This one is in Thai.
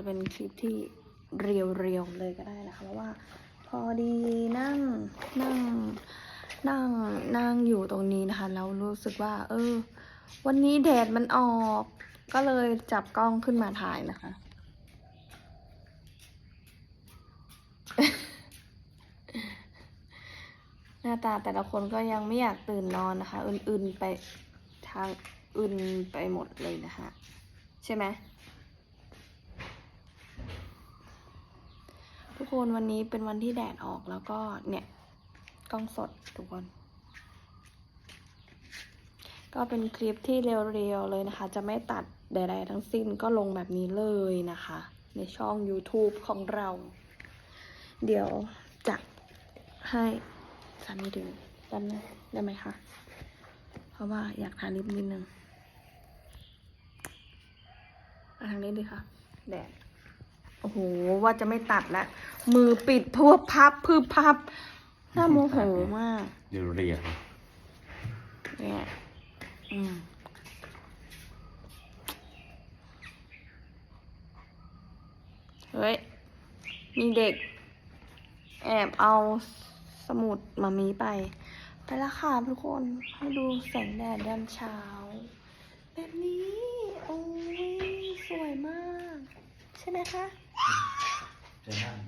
จะเป็นคลิปที่เรียวๆเลยก็ได้นะคะเพราะว่า พอดีนั่งนั่งนั่งนั่งอยู่ตรงนี้นะคะแล้วรู้สึกว่า เออ วันนี้แดดมันออก ก็เลยจับกล้องขึ้นมาถ่ายนะคะ หน้าตาแต่ละคนก็ยังไม่อยากตื่นนอนนะคะ อื่นๆไปทางอื่นไปหมดเลยนะคะ ใช่ไหม ทุก คนวันนี้เป็นวันที่แดดออกแล้วก็เนี่ยกล้องสดทุกคน ก็เป็นคลิปที่เรียวๆเลยนะคะ จะไม่ตัดใดๆทั้งสิ้นก็ลงแบบนี้เลยนะคะ ในช่อง YouTube ของเรา เดี๋ยวจะให้สามีดูแป๊บนึงได้ไหมคะเพราะว่าอยากทาลิปนิดนึงเอาทางนี้ดีค่ะ แดด โอ้โห ว่าจะไม่ตัดแล้วมือปิดพรวบพับพืบพับ น่าโมโหมาก เดี๋ยวเรียนเนี่ยอืมเฮ้ย มีเด็ก แอบเอาสมุดมามีไป ไปละค่ะทุกคนให้ดูแสงแดดยามเช้า แบบนี้ โอ้ย สวยมาก ใช่ไหมคะ 嗯，怎样？